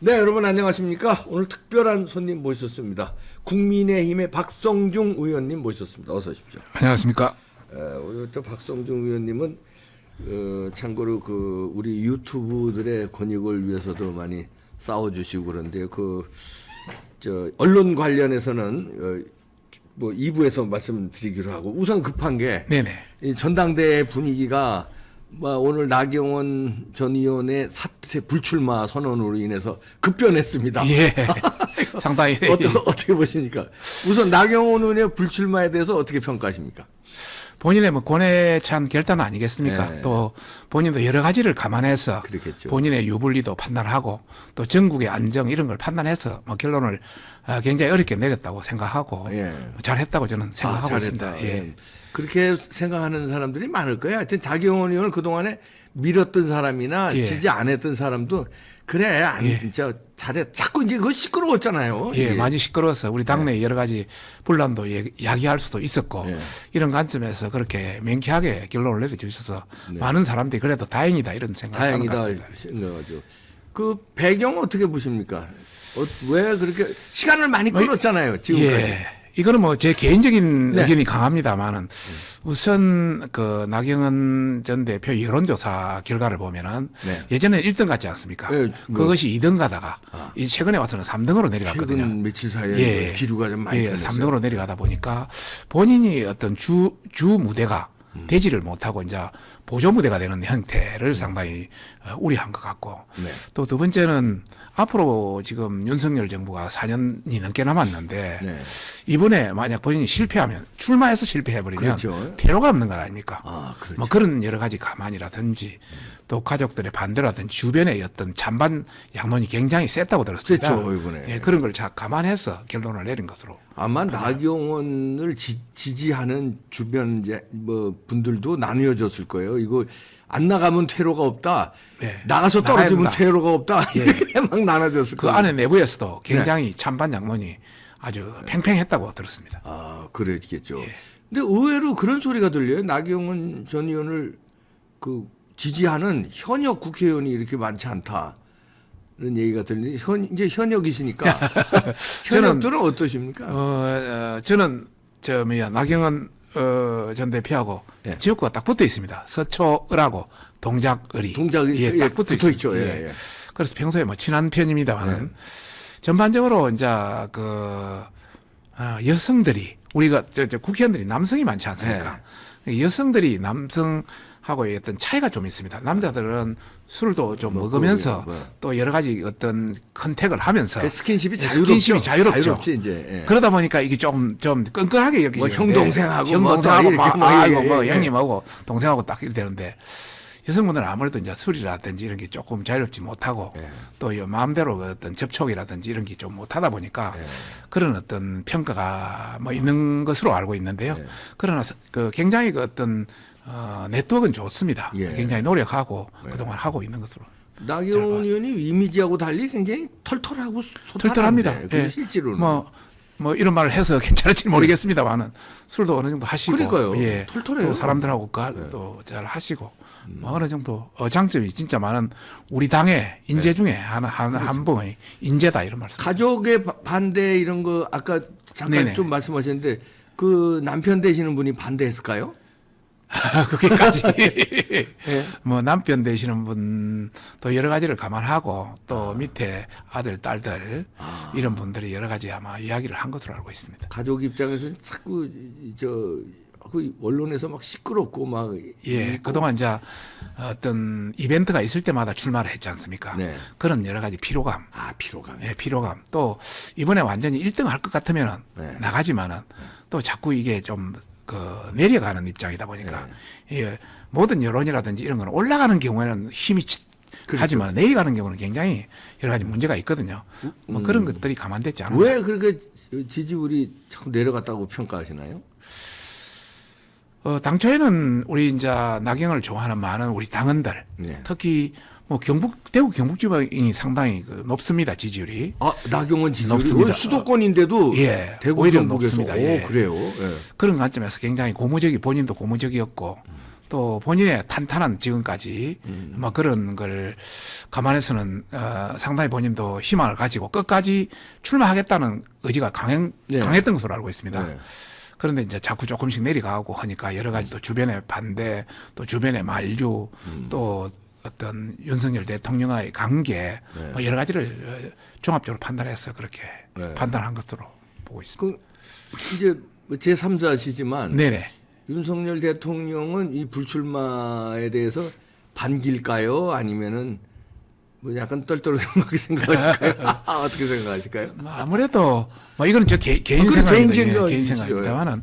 네, 여러분 안녕하십니까? 오늘 특별한 손님 모셨습니다. 국민의힘의 박성중 의원님 모셨습니다. 어서 오십시오. 안녕하십니까. 에, 오늘 또 박성중 의원님은 어, 참고로 그 우리 유튜브들의 권익을 위해서도 많이 싸워주시고 그런데요. 그저 언론 관련해서는 어, 뭐 2부에서 말씀드리기로 하고 우선 급한 게 네네. 이 전당대 분위기가 뭐 오늘 나경원 전 의원의 사퇴 불출마 선언으로 인해서 급변했습니다. 예. 상당히 어떻게, 어떻게 보십니까? 우선 나경원 의원의 불출마에 대해서 어떻게 평가하십니까? 본인의 뭐 권에 찬 결단 아니겠습니까? 네. 또 본인도 여러 가지를 감안해서 그렇겠죠. 본인의 유불리도 판단하고 또 전국의 안정 이런 걸 판단해서 뭐 결론을 아, 굉장히 어렵게 내렸다고 생각하고 예. 잘했다고 저는 생각하고 아, 있습니다. 예. 예. 그렇게 생각하는 사람들이 많을 거예요. 하여튼 자경원 의원을 그동안에 밀었던 사람이나 예. 지지 안 했던 사람도 그래, 안, 예. 진짜 잘해. 자꾸 이제 그거 시끄러웠잖아요. 예, 이게. 많이 시끄러워서 우리 당내 여러 가지 분란도 예- 야기할 수도 있었고 예. 이런 관점에서 그렇게 명쾌하게 결론을 내려주셔서 많은 사람들이 그래도 다행이다 이런 생각을 하는 것 네. 다행이다 같습니다. 생각하죠. 그 배경 어떻게 보십니까? 어, 왜 그렇게 시간을 많이 끌었잖아요. 지금까지. 예. 이거는 뭐 제 개인적인 네. 의견이 강합니다만은 우선 그 나경원 전 대표 여론조사 결과를 보면은 네. 예전에 1등 같지 않습니까? 예, 뭐. 그것이 2등 가다가 이 최근에 와서는 3등으로 내려갔거든요. 최근 며칠 사이에 기류가 좀 많이 예, 변했어요. 3등으로 내려가다 보니까 본인이 어떤 주, 주 무대가 음. 되지를 못하고 이제 보조 무대가 되는 형태를 상당히 어, 우려한 것 같고 네. 또 두 번째는 앞으로 지금 윤석열 정부가 4년이 넘게 남았는데 네. 이번에 만약 본인이 실패하면 출마해서 실패해버리면 그렇죠. 필요가 없는 것 아닙니까? 아, 그렇죠. 뭐 그런 여러 가지 가만이라든지 또 가족들의 반대라든지 주변의 어떤 찬반 양론이 굉장히 셌다고 들었습니다. 그랬죠, 이번에. 예, 그런 걸잘 감안해서 결론을 내린 것으로. 아마 나경원을 지, 지지하는 주변 이제 뭐 분들도 나뉘어졌을 거예요. 이거 안 나가면 퇴로가 없다. 네. 나가서 떨어지면. 퇴로가 없다. 예. 이렇게 막 나눠졌을 그. 안에 내부에서도 네. 굉장히 찬반 양론이 아주 팽팽했다고 들었습니다. 아, 그랬겠죠. 예. 근데 의외로 그런 소리가 들려요. 나경원 전 의원을 그 지지하는 현역 국회의원이 이렇게 많지 않다 는 얘기가 들리는데 현 이제 현역이시니까 현역들은 어떠십니까? 어, 어, 저는 저 뭐야 나경원 어, 전 대표하고 예. 지역구가 딱 붙어 있습니다. 서초을하고 동작을이 동작이 예, 예, 딱 붙어, 붙어 있죠. 있죠. 예, 예. 그래서 평소에 뭐 친한 편입니다만은 전반적으로 이제 그 어, 여성들이 우리가 저, 저 국회의원들이 남성이 많지 않습니까? 여성들이 남성 하고 의 어떤 차이가 좀 있습니다. 남자들은 술도 좀 먹고, 먹으면서 뭐. 또 여러 가지 어떤 컨택을 하면서 그 스킨십이 예, 자유롭죠. 스킨십이 자유롭죠. 자유롭지, 이제. 예. 그러다 보니까 이게 좀, 좀 끈끈하게 여기 뭐 형동생하고 형 동생하고 뭐 막, 이렇게 뭐 아이고, 예, 뭐, 예. 형님하고 동생하고 딱 이렇게 되는데 여성분들은 아무래도 이제 술이라든지 이런 게 조금 자유롭지 못하고 예. 또이 마음대로 그 어떤 접촉이라든지 이런 게 좀 못하다 보니까 예. 그런 어떤 평가가 뭐 있는 것으로 알고 있는데요. 예. 그러나 서- 그 굉장히 그 어떤 어, 네트워크는 좋습니다. 예. 굉장히 노력하고 그동안 하고 있는 것으로. 나경원 의원이 이미지하고 달리 굉장히 털털하고 털털합니다. 근데 예. 실제로는 뭐, 뭐 이런 말을 해서 괜찮을지 모르겠습니다만은 술도 어느 정도 하시고 그러니까요. 예. 털털해요. 네. 음. 또 사람들하고 또잘 하시고 뭐 어느 정도 어 장점이 진짜 많은 우리 당의 인재 중에 하나 한, 그렇죠. 한 분의 인재다 이런 말씀. 가족의 바- 반대 이런 거 아까 잠깐 네네. 좀 말씀하셨는데 그 남편 되시는 분이 반대했을까요? 그게까지 예. 뭐 남편 되시는 분또 여러 가지를 감안하고 또 밑에 아들 딸들 아. 이런 분들이 여러 가지 아마 이야기를 한 것으로 알고 있습니다. 가족 입장에서는 자꾸 이- 저그 언론에서 막 시끄럽고 막 예, 그동안 이제 어떤 이벤트가 있을 때마다 출마를 했지 않습니까? 네. 그런 여러 가지 피로감, 아 피로감. 예, 피로감. 또 이번에 완전히 1등 할 것 같으면은 네. 나가지만은 또 자꾸 이게 좀 그 내려가는 입장이다 보니까 예, 모든 여론이라든지 이런 거는 올라가는 경우에는 힘이 치, 그렇죠. 하지만 내려가는 경우는 굉장히 여러 가지 문제가 있거든요. 뭐 그런 것들이 감안됐지 않아요. 음. 왜 그렇게 지지율이 자꾸 내려갔다고 평가하시나요? 어, 당초에는 우리 이제 나경을 좋아하는 많은 우리 당원들, 네. 특히 뭐 경북 대구 경북 지방이 상당히 그 높습니다 지지율이. 아 나경원 지지율이 높습니다. 어, 수도권인데도 예, 대구 오히려 경북에서 높습니다. 오, 예. 그래요. 예. 그런 관점에서 굉장히 고무적이 본인도 고무적이었고 또 본인의 탄탄한 지금까지 음. 뭐 그런 걸 감안해서는 어, 상당히 본인도 희망을 가지고 끝까지 출마하겠다는 의지가 강행, 네. 강했던 것으로 알고 있습니다. 네. 그런데 이제 자꾸 조금씩 내려가고 하니까 여러 가지 또 주변의 반대, 또 주변의 만류, 음. 또 어떤 윤석열 대통령과의 관계, 네. 뭐 여러 가지를 어, 종합적으로 판단해서 그렇게 네. 판단한 것으로 보고 있습니다. 그 이제 제 3자시지만 네네. 윤석열 대통령은 이 불출마에 대해서 반길까요? 아니면은 뭐 약간 떨떠름하게 생각하실까요? 어떻게 생각하실까요? 뭐 아무래도 뭐 이거는 저 개, 개인 아, 생각입니다. 개인 예, 개인. 생각입니다만은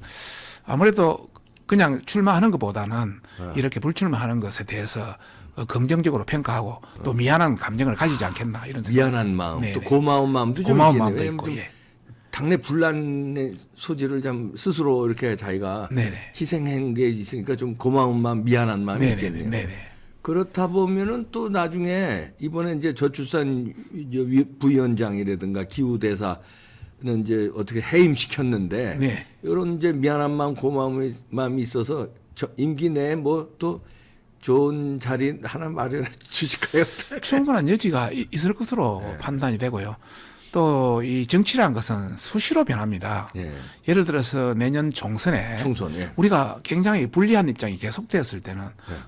아무래도 그냥 출마하는 것보다는 네. 이렇게 불출마하는 것에 대해서 어, 긍정적으로 평가하고 또 미안한 감정을 가지지 않겠나 이런 생각. 미안한 마음, 네, 또 네. 고마운 마음도 좀 고마운 있겠네요. 마음도 왜냐면 있고 좀 예. 당내 분란의 소지를 좀 스스로 이렇게 자기가 네네. 희생한 게 있으니까 좀 고마운 마음, 미안한 마음이 네네. 있겠네요. 네네. 그렇다 보면은 또 나중에 이번에 이제 저출산 부위원장이라든가 기후대사 는 이제 어떻게 해임시켰는데 네. 이런 이제 미안한 마음, 고마운 마음이 있어서 저 임기 내에 뭐 또 좋은 자리 하나 마련해 주실까요? 충분한 여지가 이- 있을 것으로 네. 판단이 되고요. 또 이 정치라는 것은 수시로 변합니다. 예. 예를 들어서 내년 총선에 총선, 예. 우리가 굉장히 불리한 입장이 계속되었을 때는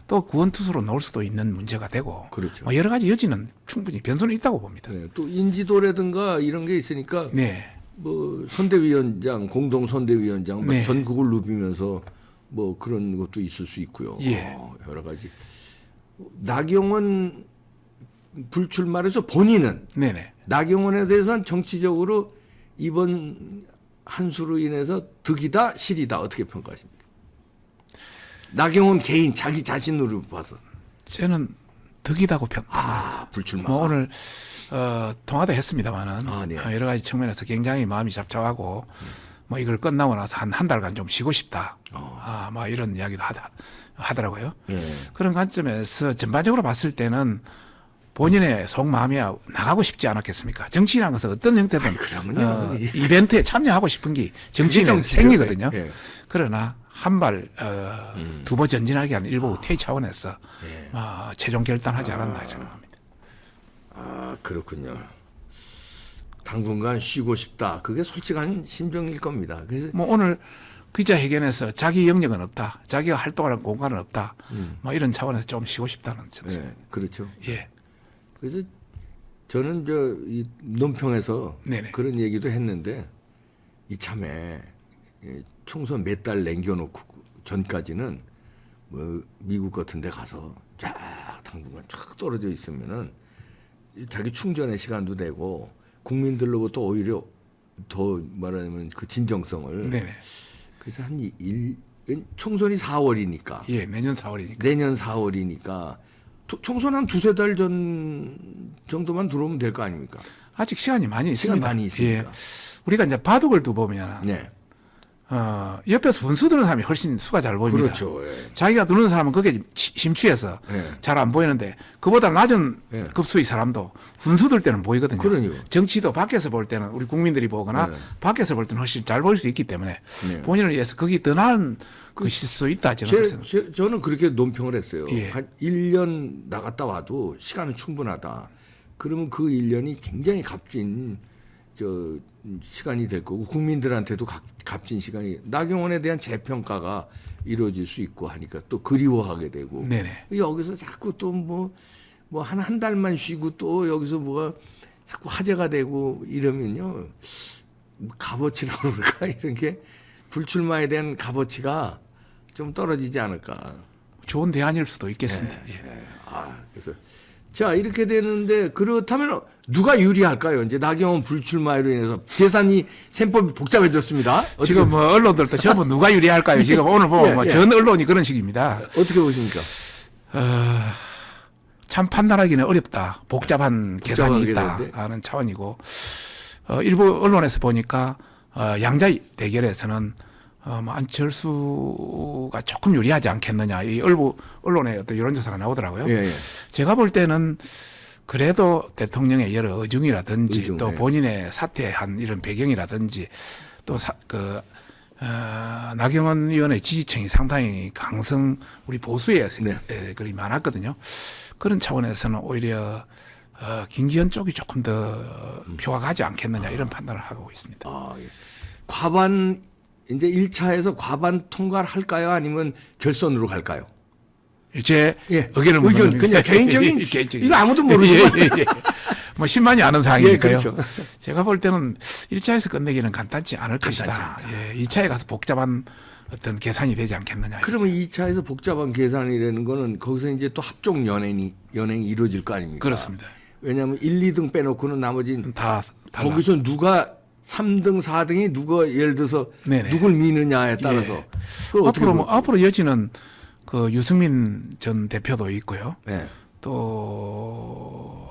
또 구원투수로 놓을 수도 있는 문제가 되고 네. 그렇죠. 뭐 여러 가지 여지는 충분히 변수는 있다고 봅니다. 네, 또 인지도라든가 이런 게 있으니까 네. 뭐 선대위원장, 공동 선대위원장 막 네. 전국을 누비면서 뭐 그런 것도 있을 수 있고요. 예. 어, 여러 가지. 나경원 불출마해서 본인은 네네. 나경원에 대해서는 정치적으로 이번 한 수로 인해서 득이다 실이다 어떻게 평가하십니까? 나경원 개인 자기 자신으로 봐서 저는 득이다고 편. 아 불출마. 뭐 오늘 어, 통화도 했습니다만은 아, 네. 어, 여러 가지 측면에서 굉장히 마음이 잡잡하고 뭐 이걸 끝나고 나서 한 한 달간 좀 쉬고 싶다. 어. 아, 뭐 이런 이야기도 하다, 하더라고요. 예. 그런 관점에서 전반적으로 봤을 때는 본인의 속마음이야 나가고 싶지 않았겠습니까? 정치인이라는 것은 어떤 형태든 그러면요. 어, 이벤트에 참여하고 싶은 게 정치인의. 생리거든요. 예. 음. 그러나 한발 어, 두번 전진하기 위한 일부 퇴 차원에서 예. 어, 최종 결단하지 않았나 생각합니다. 아 그렇군요. 당분간 쉬고 싶다. 그게 솔직한 심정일 겁니다. 그래서 뭐 오늘 기자회견에서 자기 영역은 없다, 자기가 활동하는 공간은 없다, 뭐 이런 차원에서 좀 쉬고 싶다는 음. 예, 그렇죠. 예, 그래서 저는 저이 논평에서 네네. 그런 얘기도 했는데 이참에 이 총선 몇 달 남겨놓고 전까지는 뭐 미국 같은 데 가서 쫙 당분간 쫙 떨어져 있으면은 자기 충전의 시간도 되고 국민들로부터 오히려 더 말하자면 그 진정성을 네네, 그래서 한 일 총선이 4월이니까 예, 내년 4월이니까. 내년 4월이니까 총선 한 두세 달 전 정도만 들어오면 될 거 아닙니까? 아직 시간이 많이 시간 있습니다. 많이 있으니까. 예. 우리가 이제 바둑을 두 보면 네. 어, 옆에서 분수 드는 사람이 훨씬 수가 잘 보입니다. 그렇죠. 예. 자기가 두는 사람은 그게 치- 심취해서 예. 잘안 보이는데 그보다 낮은 예. 급수의 사람도 분수 들 때는 보이거든요. 그러니요. 정치도 밖에서 볼 때는 우리 국민들이 보거나 네. 밖에서 볼 때는 훨씬 잘 보일 수 있기 때문에 네. 본인을 위해서 거기 더 나은 것일 수 있다 저는 제. 제, 저는 그렇게 논평을 했어요. 예. 한 1년 나갔다 와도 시간은 충분하다. 그러면 그 1년이 굉장히 값진 저 시간이 될 거고 국민들한테도 값, 값진 시간이 나경원에 대한 재평가가 이루어질 수 있고 하니까 또 그리워하게 되고 네네. 여기서 자꾸 또 뭐 뭐 한 한 달만 쉬고 또 여기서 뭐가 자꾸 화제가 되고 이러면요 뭐 값어치라고 그럴까 이런 게 불출마에 대한 값어치가 좀 떨어지지 않을까. 좋은 대안일 수도 있겠습니다. 네. 예. 아 그래서 자 이렇게 되는데 그렇다면 누가 유리할까요? 이제 나경원 불출마로 인해서 계산이 셈법이 복잡해졌습니다. 지금 뭐 언론들도 전부 누가 유리할까요? 지금 오늘 보면 예, 뭐 예. 전 언론이 그런 식입니다. 어떻게 보십니까? 참 판단하기는 어렵다. 복잡한 계산이 있다 되는데. 하는 차원이고 어, 일부 언론에서 보니까 어, 양자 대결에서는 어, 뭐 안철수가 조금 유리하지 않겠느냐 이 일부 언론의 어떤 여론조사가 나오더라고요. 예, 예. 제가 볼 때는 그래도 대통령의 여러 의중이라든지 의중, 또 예. 본인의 사퇴한 이런 배경이라든지 또그 어, 나경원 의원의 지지층이 상당히 강성 우리 보수의 네. 에, 그리 많았거든요. 그런 차원에서는 오히려 어, 김기현 쪽이 조금 더 표가 가지 않겠느냐 이런 판단을 하고 있습니다. 아, 예. 과반 이제 1차에서 과반 통과를 할까요? 아니면 결선으로 갈까요? 제 예. 의견을 의견, 그냥 개인적인 개인적인 이거 아무도 모르지만. 예, 예, 예. 뭐 신만이 아는 사항이니까요. 예, 그렇죠. 제가 볼 때는 1차에서 끝내기는 간단치 않을 간단치 것이다. 예, 2차에 가서 복잡한 어떤 계산이 되지 않겠느냐. 그러면 2차에서 복잡한 계산이라는 거는 거기서 이제 또 합종 연행이 연행이 이루어질 거 아닙니까? 그렇습니다. 왜냐하면 1, 2등 빼놓고는 나머지 다 달라. 거기서 누가 3등, 4등이 누가 예를 들어서 네네. 누굴 미느냐에 따라서 예. 그걸 어떻게 앞으로 뭐, 보- 앞으로 여지는 그 유승민 전 대표도 있고요. 예. 또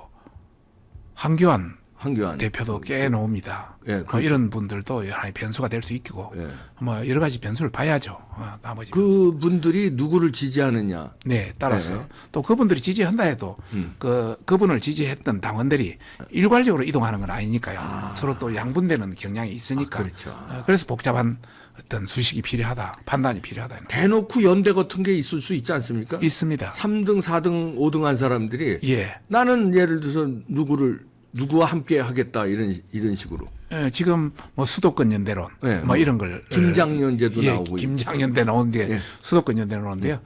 한교안 한교안 대표도 꽤 나옵니다. 예, 뭐 그렇죠. 이런 분들도 하나의 변수가 될 수 있고 예. 뭐 여러 가지 변수를 봐야죠. 어, 나머지 그 분들이 누구를 지지하느냐 네, 따라서 네. 음. 또 그분들이 지지한다 해도 그 그분을 지지했던 당원들이 일괄적으로 이동하는 건 아니니까요. 서로 또 양분되는 경향이 있으니까. 아, 그렇죠. 어, 그래서 복잡한 어떤 수식이 필요하다, 판단이 필요하다. 대놓고 연대 같은 게 있을 수 있지 않습니까? 있습니다. 3등, 4등, 5등 한 사람들이 예. 나는 예를 들어서 누구를 누구와 함께 하겠다 이런 이런 식으로 예, 지금 뭐 수도권 연대론 네, 뭐뭐 이런 걸 김장연대도 예, 나오고 김장연대 나오는데 예. 수도권 연대 나오는데요.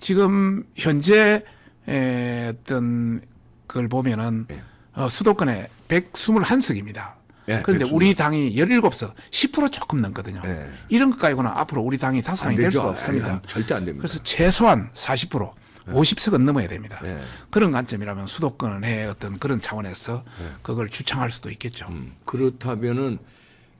지금 현재 에, 어떤 그걸 보면은 예. 어, 수도권에 121석입니다. 예, 그런데 120. 우리 당이 17석, 10% 조금 넘거든요. 예. 이런 것 가지고는 앞으로 우리 당이 안 다수당이 될. 수가 없습니다. 아니, 절대 안 됩니다. 그래서 최소한 40%, 50석은 넘어야 됩니다. 예. 그런 관점이라면 수도권 의 어떤 그런 차원에서 그걸 주창할 수도 있겠죠. 예. 음, 그렇다면은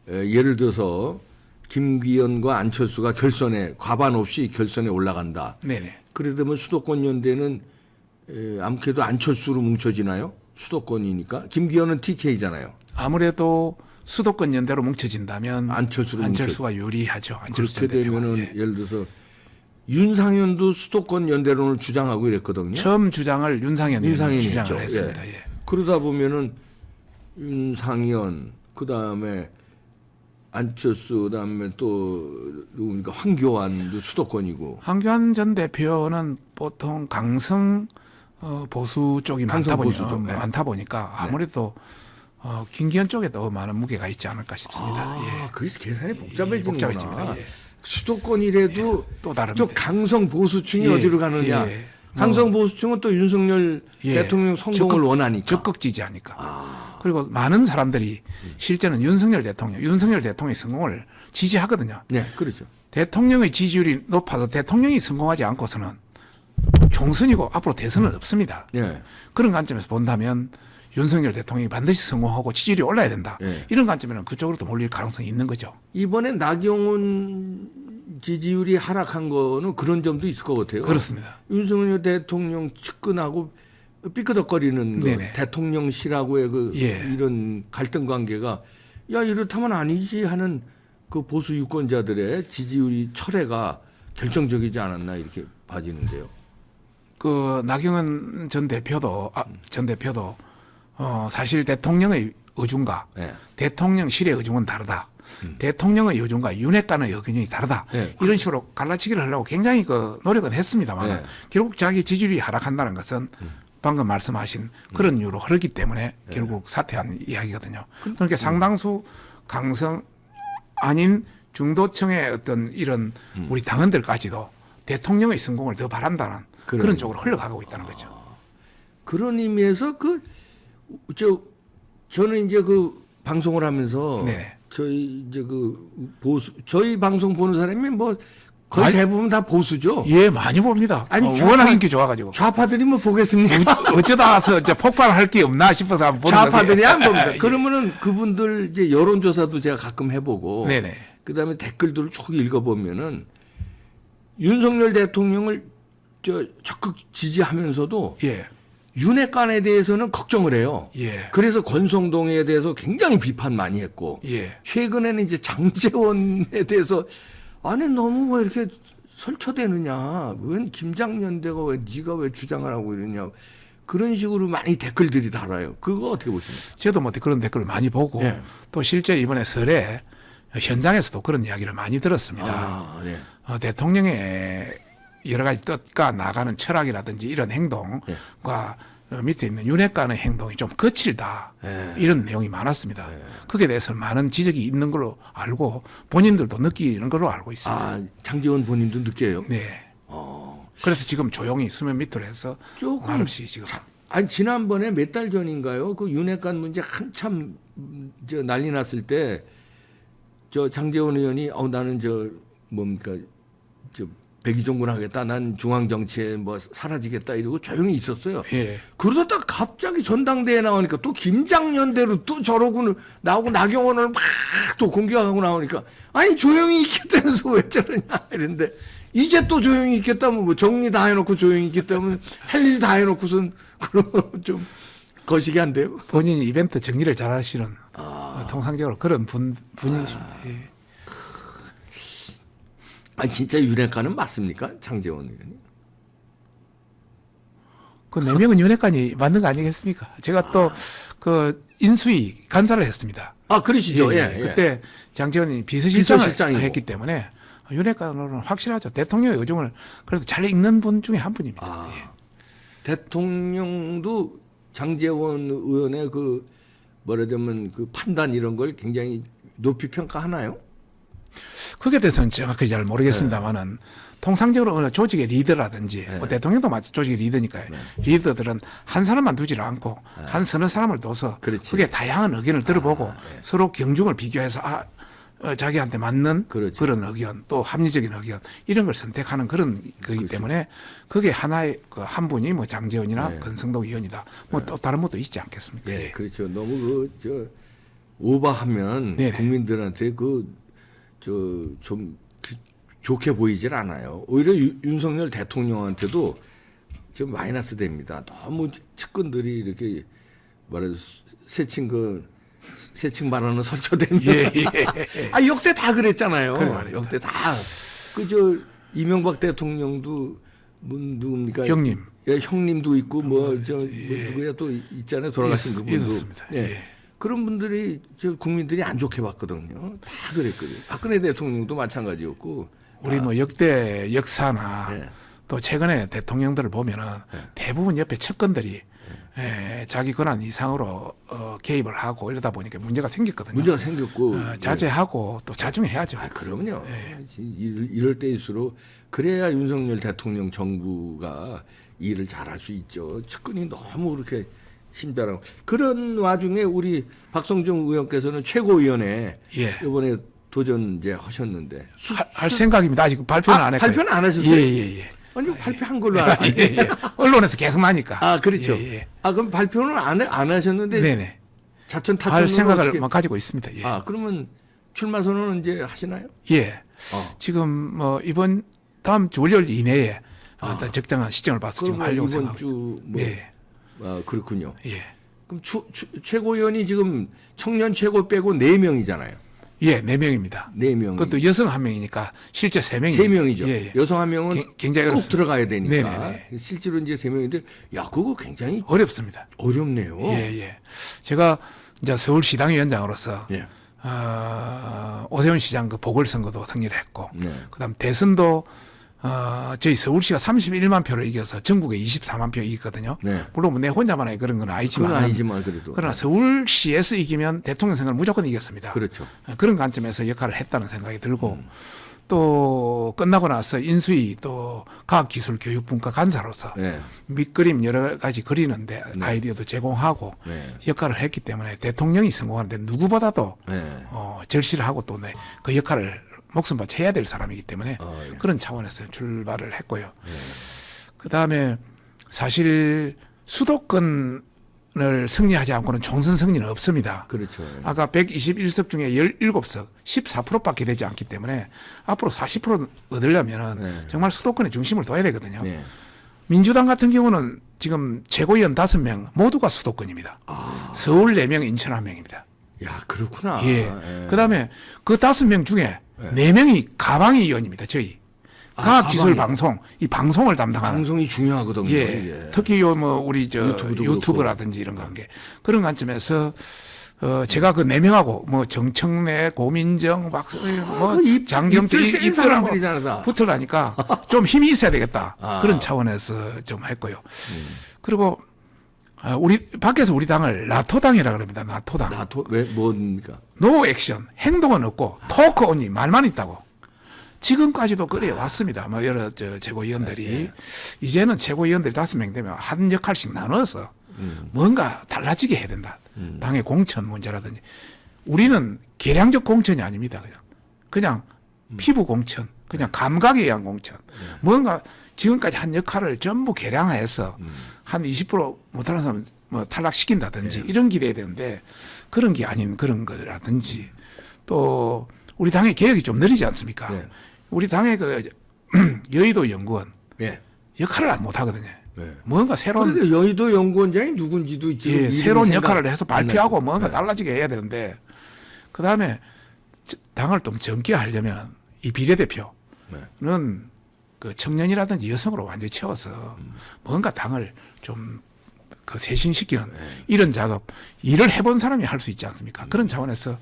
에, 예를 들어서 김기현과 안철수가 결선에 과반 없이 결선에 올라간다. 네네. 그러다면 수도권 연대는 에, 아무래도 안철수로 뭉쳐지나요? 수도권이니까 김기현은 TK잖아요. 아무래도 수도권 연대로 뭉쳐진다면 안철수로 안철수가 유리하죠. 안철수 그렇게. 되면은 예. 예를 들어서 윤상현도 수도권 연대론을 주장하고 이랬거든요. 처음 주장을 윤상현 윤상현이 주장을 했죠. 했습니다. 예. 예. 그러다 보면은 윤상현 그다음에 안철수 그다음에 또 누구니까 황교안도 수도권이고 황교안 전 대표는 보통 강성 어, 보수 쪽이 많다 강성 보니 보수죠. 어, 네. 많다 보니까 아무래도 어, 김기현 쪽에 더 많은 무게가 있지 않을까 싶습니다. 아, 예. 그래서 계산이 복잡해지는구나. 복잡해집니다. 예. 수도권이라도 또 다릅니다. 또 강성 보수층이 예, 어디로 가느냐. 예. 강성 보수층은 또 윤석열 예. 대통령 성공을 적극- 원하니까. 적극 지지하니까. 아. 그리고 많은 사람들이 실제는 윤석열 대통령, 윤석열 대통령의 성공을 지지하거든요. 네, 그렇죠. 대통령의 지지율이 높아서 대통령이 성공하지 않고서는 총선이고 앞으로 대선은 없습니다. 예. 그런 관점에서 본다면 윤석열 대통령이 반드시 성공하고 지지율이 올라야 된다. 예. 이런 관점에는 그쪽으로 또 몰릴 가능성이 있는 거죠. 이번에 나경원 지지율이 하락한 거는 그런 점도 있을 것 같아요. 그렇습니다. 윤석열 대통령 측근하고 삐끄덕거리는 거, 네네. 대통령실하고의 그 예. 이런 갈등 관계가 야 이렇다면 아니지 하는 그 보수 유권자들의 지지율이 철회가 결정적이지 않았나 이렇게 봐지는데요. 그 나경원 전 대표도 아, 전 대표도 어 사실 대통령의 의중과 네. 대통령실의 의중은 다르다. 대통령의 의중과 윤핵관의 의견이 다르다. 네. 이런 식으로 갈라치기를 하려고 굉장히 그 노력은 했습니다만 네. 결국 자기 지지율이 하락한다는 것은 방금 말씀하신 그런 이유로 흐르기 때문에 결국 사퇴한 이야기거든요. 그러니까 상당수 강성 아닌 중도층의 어떤 이런 우리 당원들까지도 대통령의 성공을 더 바란다는 그런 그러니까. 쪽으로 흘러가고 있다는 거죠. 그런 의미에서 그 저 저는 이제 그 방송을 하면서 네. 저희 이제 그 보수 저희 방송 보는 사람이 뭐 거의 아니- 대부분 다 보수죠. 예, 많이 봅니다. 아니, 어, 좌파- 워낙 인기 좋아가지고. 좌파들이 뭐 보겠습니까? 어쩌다서 이제 폭발할 게 없나 싶어서 한번 보는 좌파들이 안 봅니다. 예. 그러면은 그분들 이제 여론조사도 제가 가끔 해보고, 네네. 그 다음에 댓글들을 쭉 읽어보면은 윤석열 대통령을 저 적극 지지하면서도 예, 윤핵관에 대해서는 걱정을 해요. 예, 그래서 권성동에 대해서 굉장히 비판 많이 했고, 예. 최근에는 이제 장재원에 대해서 아니 너무 왜 이렇게 설쳐대느냐? 웬 김장연대가 왜 네가 왜 주장을 하고 이러냐? 그런 식으로 많이 댓글들이 달아요. 그거 어떻게 보십니까? 저도 뭐 그런 댓글을 많이 보고 예. 또 실제 이번에 설에 현장에서도 그런 이야기를 많이 들었습니다. 아, 네. 어, 대통령의 여러 가지 뜻과 나가는 철학이라든지 이런 행동과 어, 밑에 있는 윤핵관의 행동이 좀 거칠다. 예. 이런 내용이 많았습니다. 거기에 대해서 많은 지적이 있는 걸로 알고 본인들도 느끼는 걸로 알고 있습니다. 아, 장재원 본인도 느껴요. 네. 어. 그래서 지금 조용히 수면 밑으로 해서 조금 말없이 지금 아니 지난번에 몇 달 전인가요? 그 윤핵관 문제 한참 음, 저 난리 났을 때 저 장재원 의원이 어 나는 저 뭡니까 저 백의종군 하겠다. 난 중앙 정치에 뭐 사라지겠다 이러고 조용히 있었어요. 예. 그러다 갑자기 전당대회 나오니까 또 김장년대로 또 저러고 나오고 나경원을 막 또 공격하고 나오니까 아니 조용히 있겠다면서 왜 저러냐 이랬는데 이제 또 조용히 있겠다면 뭐 정리 다 해놓고 조용히 있겠다면 할 일 다 해놓고선 그러면 좀 거시기 한데요. 본인이 이벤트 정리를 잘 하시는 어, 통상적으로 그런 분 분이십니다. 예. 아니 진짜 윤핵관은 맞습니까? 장재원 의원이. 그네 명은 윤핵관이 맞는 거 아니겠습니까? 제가 또 그 인수위 간사를 했습니다. 아 그러시죠. 예, 예. 그때 장재원이 비서실장을 비서실장이고. 했기 때문에 윤핵관으로는 확실하죠. 대통령의 의중을 그래도 잘 읽는 분 중에 한 분입니다. 아, 예. 대통령도 장재원 의원의 그 뭐라자면 그 판단 이런 걸 굉장히 높이 평가하나요? 그게 대해서는 정확하게 잘 모르겠습니다만은 통상적으로 어느 조직의 리더라든지 네. 뭐 대통령도 마치 조직의 리더니까요. 리더들은 한 사람만 두지를 않고 한 서너 사람을 둬서 그렇지. 그게 다양한 의견을 들어보고 서로 경중을 비교해서 아 어, 자기한테 맞는 그렇죠. 그런 의견 또 합리적인 의견 이런 걸 선택하는 그런 거기 때문에 그게 하나의 그 한 분이 뭐 장재원이나 네. 건성동 의원이다. 뭐 또 다른 분도 있지 않겠습니까? 예, 예. 그렇죠. 너무 그 저 오버하면 네네. 국민들한테 그 저좀 좋게 보이질 않아요. 오히려 유- 윤석열 대통령한테도 좀 마이너스 됩니다. 너무 측근들이 이렇게 말해서 세칭 그 세칭 발언을 설쳐대면 예, 예. 아 역대 다 그랬잖아요. 그래. 역대 다 그저 이명박 대통령도 뭐 누굽니까? 형님. 예, 형님도 있고 뭐 저 누구야 또 있잖아요. 돌아가신 있- 그분도. 있었습니다. 예. 예. 그런 분들이 저 국민들이 안 좋게 봤거든요. 다 그랬거든요. 박근혜 대통령도 마찬가지였고. 우리 뭐 역대 역사나 네. 또 최근에 대통령들을 보면은 대부분 옆에 측근들이 에, 자기 권한 이상으로 어, 개입을 하고 이러다 보니까 문제가 생겼거든요. 문제가 생겼고. 어, 자제하고 또 자중해야죠. 아, 그럼요. 네. 이럴, 이럴 때일수록 그래야 윤석열 대통령 정부가 일을 잘할 수 있죠. 측근이 너무 그렇게 힘들어. 그런 와중에 우리 박성중 의원께서는 최고위원회 예. 이번에 도전 이제 하셨는데 할, 할 생각입니다. 아직 발표는 아, 안 했고요. 발표는 안 하셨어요? 예, 예, 예. 아니 발표한 걸로 알고 예, 예. 언론에서 계속 나니까. 아 그렇죠. 예, 예. 아 그럼 발표는 안, 해- 안 하셨는데 네네. 자천 타천 할 생각을 뭐 가지고 있습니다. 예. 아 그러면 출마 선언은 이제 하시나요? 예. 어. 지금 뭐 이번 다음 주 월요일 이내에 어떤 적당한 시점을 봐서 지금 아. 하려고 생각하고 주 뭐, 예. 아, 그렇군요. 예. 그럼 추, 추, 최고위원이 지금 청년 최고 빼고 네 명이잖아요. 예, 네 명입니다. 네 명. 그것도 여성 한 명이니까 실제 세 명이 세 명이죠. 예, 예. 여성 한 명은 개- 굉장히 꼭 어렵습니다. 들어가야 되니까. 네네네. 실제로 이제 세 명인데 야 그거 굉장히 어렵습니다. 어렵네요. 예, 예. 제가 이제 서울 시당위원장으로서 예. 어, 오세훈 시장 그 보궐선거도 승리를 했고, 네. 그다음 대선도 어, 저희 서울시가 31만 표를 이겨서 전국에 24만 표 이겼거든요. 네. 물론 뭐내 혼자만의 그런 건 아니지만, 그건 아니지만 그래도. 그러나 서울시에서 이기면 대통령 선거를 무조건 이겼습니다. 그렇죠. 어, 그런 관점에서 역할을 했다는 생각이 들고 또 끝나고 나서 인수위 또 과학기술교육분과 간사로서 네. 밑그림 여러 가지 그리는데 아이디어도 제공하고 네. 역할을 했기 때문에 대통령이 성공하는데 누구보다도 네. 어, 절실을 하고 또 그 역할을 목숨 바쳐 해야 될 사람이기 때문에 아, 예. 그런 차원에서 출발을 했고요. 그 다음에 사실 수도권을 승리하지 않고는 총선 승리는 없습니다. 그렇죠. 아까 121석 중에 17석, 14%밖에 되지 않기 때문에 앞으로 40% 얻으려면은 네. 정말 수도권의 중심을 둬야 되거든요. 네. 민주당 같은 경우는 지금 최고위원 5명 모두가 수도권입니다. 서울 4명, 인천 1명입니다. 야 그렇구나. 예. 예. 그 다음에 그 5명 중에 네 4명이 가방이 의원입니다. 저희. 아, 과학기술 가방이. 방송, 이 방송을 담당하는 방송이 중요하거든요. 예. 특히 요 뭐 우리 저 유튜브도 유튜브 라든지 이런 관계 그런 관점에서 어 제가 그 네 명하고 뭐 정청래, 고민정, 막뭐 그 입- 장경태 입술 센 입들하고 사람들이잖아, 다. 붙으라니까 좀 힘이 있어야 되겠다 아. 그런 차원에서 좀 했고요. 그리고 아, 우리 밖에서 우리 당을 나토당이라 그럽니다. 나토당. 나토 왜 뭡니까? 노 액션 행동은 없고 토크 온리 말만 있다고 지금까지도 그래 왔습니다. 뭐 여러 저 최고위원들이 이제는 최고위원들이 다섯 명 되면 한 역할씩 나눠서 뭔가 달라지게 해야 된다. 당의 공천 문제라든지 우리는 계량적 공천이 아닙니다. 그냥 그냥 피부 공천, 그냥 감각에 의한 공천. 뭔가 지금까지 한 역할을 전부 계량해서 한 20% 못하는 사람 뭐 탈락시킨다든지 이런 게 돼야 되는데 그런 게 아닌 그런 거라든지 또 우리 당의 개혁이 좀 느리지 않습니까? 네. 우리 당의 그 여의도 연구원 예. 역할을 안 못 하거든요. 네. 뭔가 새로운 그런데 여의도 연구원장이 누군지도 예, 새로운 역할을 해서 안 발표하고. 뭔가 네. 달라지게 해야 되는데 그 다음에 당을 좀 젊게 하려면 이 비례대표는 네. 그 청년이라든지 여성으로 완전히 채워서 뭔가 당을 좀그 쇄신시키는 네. 이런 작업 일을 해본 사람이 할 수 있지 않습니까? 그런 차원에서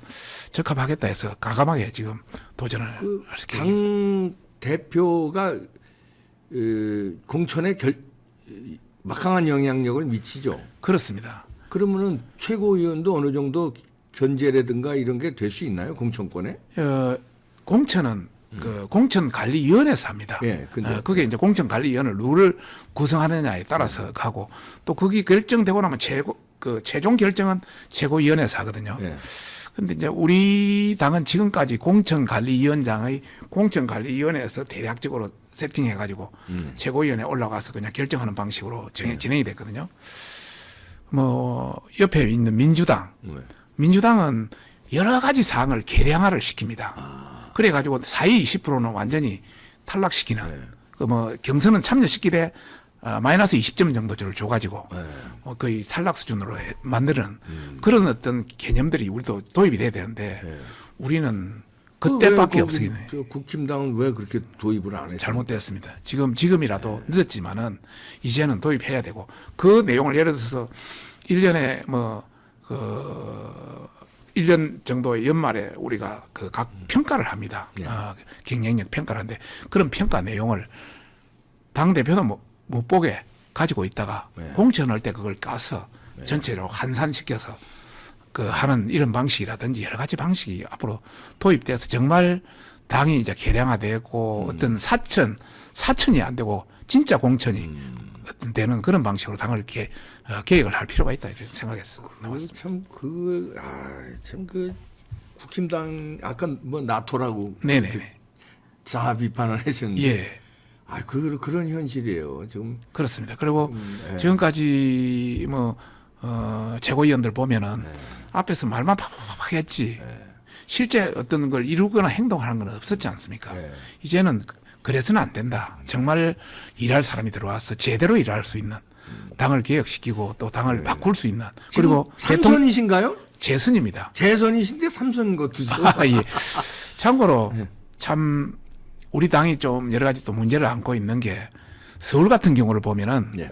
적합하겠다 해서 가감하게 지금 도전을 그할 계획입니다. 당 대표가 어, 공천에 결 막강한 영향력을 미치죠. 그렇습니다. 그러면은 최고위원도 어느 정도 견제라든가 이런 게 될 수 있나요? 공천권에? 어, 공천은 그 공천관리위원회에서 합니다. 음. 예, 근데- 어, 그게 이제 공천관리위원회 룰을 구성하느냐에 따라서 가고 또 그게 결정되고 나면 최고 그 최종 결정은 최고위원회에서 하거든요. 예. 근데 이제 우리 당은 지금까지 공천관리위원장의 공천관리위원회에서 대략적으로 세팅해가지고 음. 최고위원회 올라가서 그냥 결정하는 방식으로 진- 진행이 됐거든요. 뭐 옆에 있는 민주당 네. 민주당은 여러 가지 사항을 개량화를 시킵니다. 그래가지고 사이 20%는 완전히 탈락시키는 네. 그뭐 경선은 참여시키되 어, 마이너스 20점 정도를 줘가지고 네. 어, 거의 탈락 수준으로 해- 만드는 음. 그런 어떤 개념들이 우리도 도입이 돼야 되는데 네. 우리는 그 그때밖에 왜 없으긴 거기 해. 저 국힘당은 왜 그렇게 도입을 안 했어요? 잘못됐습니다. 지금 지금이라도 늦었지만은 이제는 도입해야 되고 그 내용을 예를 들어서 1년에 뭐그 1년 정도의 연말에 우리가 그 각 평가를 합니다. 네. 아, 경쟁력 평가를 하는데 그런 평가 내용을 당 대표도 못, 못 보게 가지고 있다가 네. 공천할 때 그걸 까서 전체로 환산시켜서 그 하는 이런 방식이라든지 여러 가지 방식이 앞으로 도입돼서 정말 당이 이제 개량화되고 어떤 사천 사천이 안 되고 진짜 공천이 어떤 되는 그런 방식으로 당을 이렇게 어, 계획을 할 필요가 있다 이런 생각에서 나왔습니다. 참그아참그 국힘당 아까 뭐 나토라고 네네네. 자아 비판을 하셨는데 예. 아, 그 그런 현실이에요. 지금 그렇습니다. 그리고 음, 예. 지금까지 뭐 어, 최고위원들 보면은 네. 앞에서 말만 팍팍팍 했지 실제 어떤 걸 이루거나 행동하는 건 없었지 않습니까? 네. 이제는 그- 그래서는 안 된다. 정말 일할 사람이 들어와서 제대로 일할 수 있는 당을 개혁시키고 또 당을 바꿀 수 있는 그리고 네. 대통령 삼선이신가요? 재선입니다. 재선이신데 삼선 거두죠. 아, 예. 참고로 네. 참 우리 당이 좀 여러 가지 또 문제를 안고 있는 게 서울 같은 경우를 보면은 예.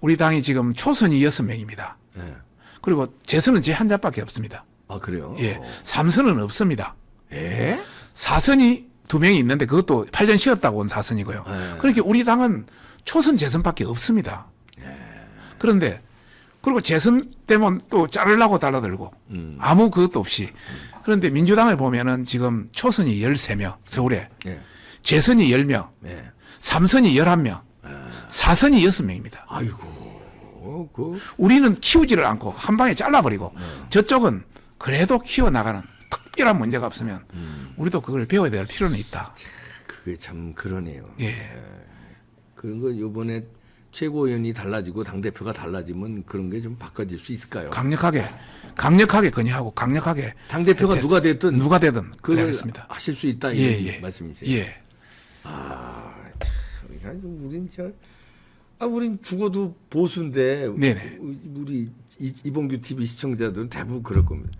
우리 당이 지금 초선이 여섯 명입니다. 예. 그리고 재선은 제 한 자밖에 없습니다. 아 그래요? 예. 삼선은 없습니다. 예? 사선이 두 명이 있는데 그것도 8년 쉬었다고 온 사선이고요. 네. 그렇게 우리 당은 초선 재선밖에 없습니다. 그런데 그리고 재선 때면 또 자르려고 달라들고 음. 아무 그것도 없이 그런데 민주당을 보면은 지금 초선이 13명 서울에 예. 재선이 10명 예. 삼선이 11명 사선이 6명입니다. 아이고. 어, 그 우리는 키우지를 않고 한 방에 잘라버리고 네. 저쪽은 그래도 키워나가는 특별한 문제가 없으면 음. 우리도 그걸 배워야 될 필요는 있다. 그게 참 그러네요. 예. 그런 거 요번에 최고위원이 달라지고 당 대표가 달라지면 그런 게 좀 바꿔질 수 있을까요? 강력하게 강력하게 건의하고 강력하게 당 대표가 됐- 누가 됐든 누가 되든 그걸 그래야겠습니다. 하실 수 있다 예, 이런 예. 말씀이세요. 예. 아니, 우린 저, 아, 우린 죽어도 보수인데, 네네. 우리 이- 이봉규 TV 시청자들은 대부분 그럴 겁니다.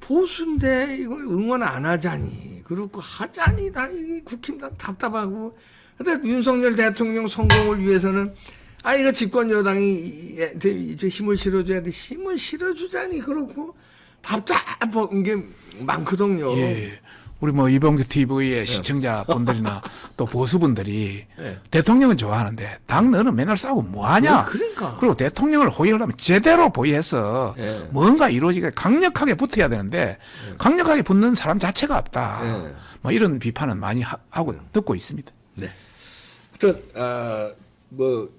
보수인데 이걸 응원 안 하자니, 그렇고 하자니, 나이 국힘당 답답하고. 근데 윤석열 대통령 성공을 위해서는, 아, 이거 집권 여당이 힘을 실어줘야 돼. 힘을 실어주자니, 그렇고. 답답한 게 많거든요. 예. 우리 뭐 이봉규 TV의 시청자 분들이나 또 보수 분들이 예. 대통령은 좋아하는데 당 너는 맨날 싸우고 뭐 하냐? 어, 그러니까. 리고 대통령을 호위하려면 제대로 보위해서 예. 뭔가 이루어지게 강력하게 붙어야 되는데 강력하게 붙는 사람 자체가 없다. 예. 뭐 이런 비판은 많이 하, 고 듣고 있습니다. 네. 하여튼 아, 뭐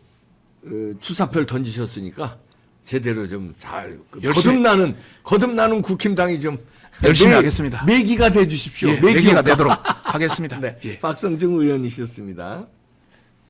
어, 추사표 던지셨으니까 제대로 좀잘 그 열심히- 거듭나는 거듭나는 국힘당이 좀 열심히 매- 하겠습니다. 매기가 돼 주십시오. 예, 매기가. 되도록 하겠습니다. 네. 예. 박성중 의원이셨습니다.